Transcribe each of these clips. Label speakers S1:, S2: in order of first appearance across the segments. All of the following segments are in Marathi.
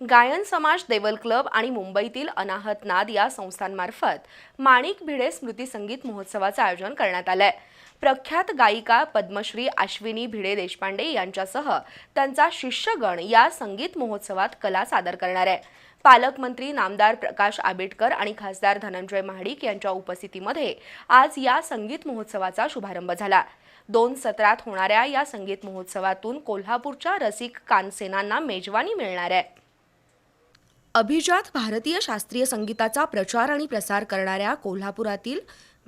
S1: गायन समाज देवल क्लब आणि मुंबईतील अनाहत नाद या संस्थांमार्फत माणिक भिडे स्मृती संगीत महोत्सवाचं आयोजन करण्यात आलंय. प्रख्यात गायिका पद्मश्री अश्विनी भिडे देशपांडे यांच्यासह त्यांचा शिष्यगण या संगीत महोत्सवात कला सादर करणार आहे. पालकमंत्री नामदार प्रकाश आंबेडकर आणि खासदार धनंजय महाडिक यांच्या उपस्थितीमध्ये आज या संगीत महोत्सवाचा शुभारंभ झाला. दोन सत्रात होणाऱ्या या संगीत महोत्सवातून कोल्हापूरच्या रसिक कानसेनांना मेजवानी मिळणार आहे. अभिजात भारतीय शास्त्रीय संगीताचा प्रचार आणि प्रसार करणाऱ्या कोल्हापुरातील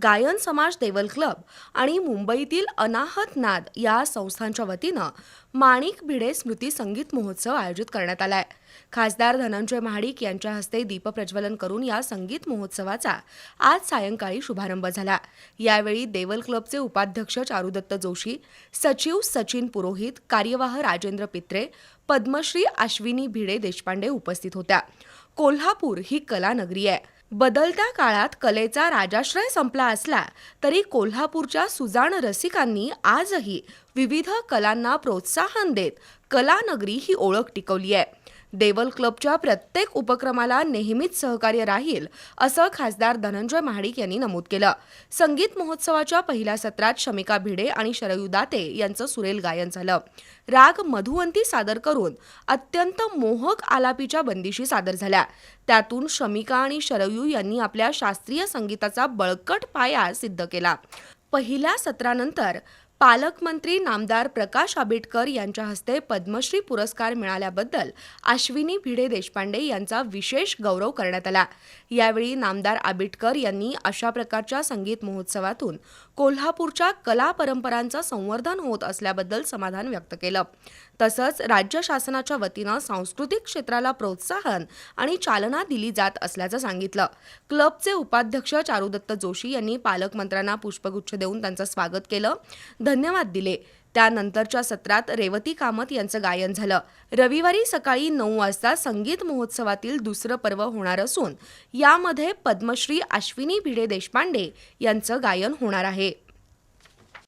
S1: गायन समाज देवल क्लब आणि मुंबईतील अनाहत नाद या संस्थांच्या वतीनं माणिक भिडे स्मृती संगीत महोत्सव आयोजित करण्यात आलाय. खासदार धनंजय महाडिक यांच्या हस्ते दीपप्रज्वलन करून या संगीत महोत्सवाचा आज सायंकाळी शुभारंभ झाला. यावेळी देवल क्लबचे उपाध्यक्ष चारुदत्त जोशी सचिव सचिन पुरोहित कार्यवाह राजेंद्र पित्रे पद्मश्री अश्विनी भिडे देशपांडे उपस्थित होत्या. कोल्हापूर ही कला नगरी आहे. बदलत्या काळात कलेचा राजाश्रय संपला असला तरी कोल्हापूरच्या सुजाण रसिकांनी आजही विविध कलांना प्रोत्साहन देत कलानगरी ही ओळख टिकवली आहे. देवल क्लबच्या प्रत्येक उपक्रमाला नेहमीच सहकार्य राहील असं खासदार धनंजय महाडिक यांनी नमूद केलं. संगीत महोत्सवाच्या पहिल्या सत्रात शमिका भिडे आणि शरयू दाते यांचं सुरेल गायन झालं. राग मधुवंती सादर करून अत्यंत मोहक आलापीच्या बंदिशी सादर झाल्या. त्यातून शमिका आणि शरयू यांनी आपल्या शास्त्रीय संगीताचा बळकट पाया सिद्ध केला. पहिल्या सत्रानंतर पालकमंत्री नामदार प्रकाश आंबेडकर यांच्या हस्ते पद्मश्री पुरस्कार मिळाल्याबद्दल अश्विनी भिडे देशपांडे यांचा विशेष गौरव करण्यात आला. यावेळी नामदार आंबेडकर यांनी अशा प्रकारच्या संगीत महोत्सवातून कोल्हापूरच्या कला परंपरांचं संवर्धन होत असल्याबद्दल समाधान व्यक्त केलं. तसंच राज्य शासनाच्या वतीनं सांस्कृतिक क्षेत्राला प्रोत्साहन आणि चालना दिली जात असल्याचं सांगितलं. क्लबचे उपाध्यक्ष चारुदत्त जोशी यांनी पालकमंत्र्यांना पुष्पगुच्छ देऊन त्यांचं स्वागत केलं. धन्यवाद दिले. त्यानंतरच्या सत्रात रेवती कामत यांचं गायन झालं. रविवारी सकाळी नऊ वाजता संगीत महोत्सवातील दुसरं पर्व होणार असून यामध्ये पद्मश्री अश्विनी भिडे देशपांडे यांचं गायन होणार आहे.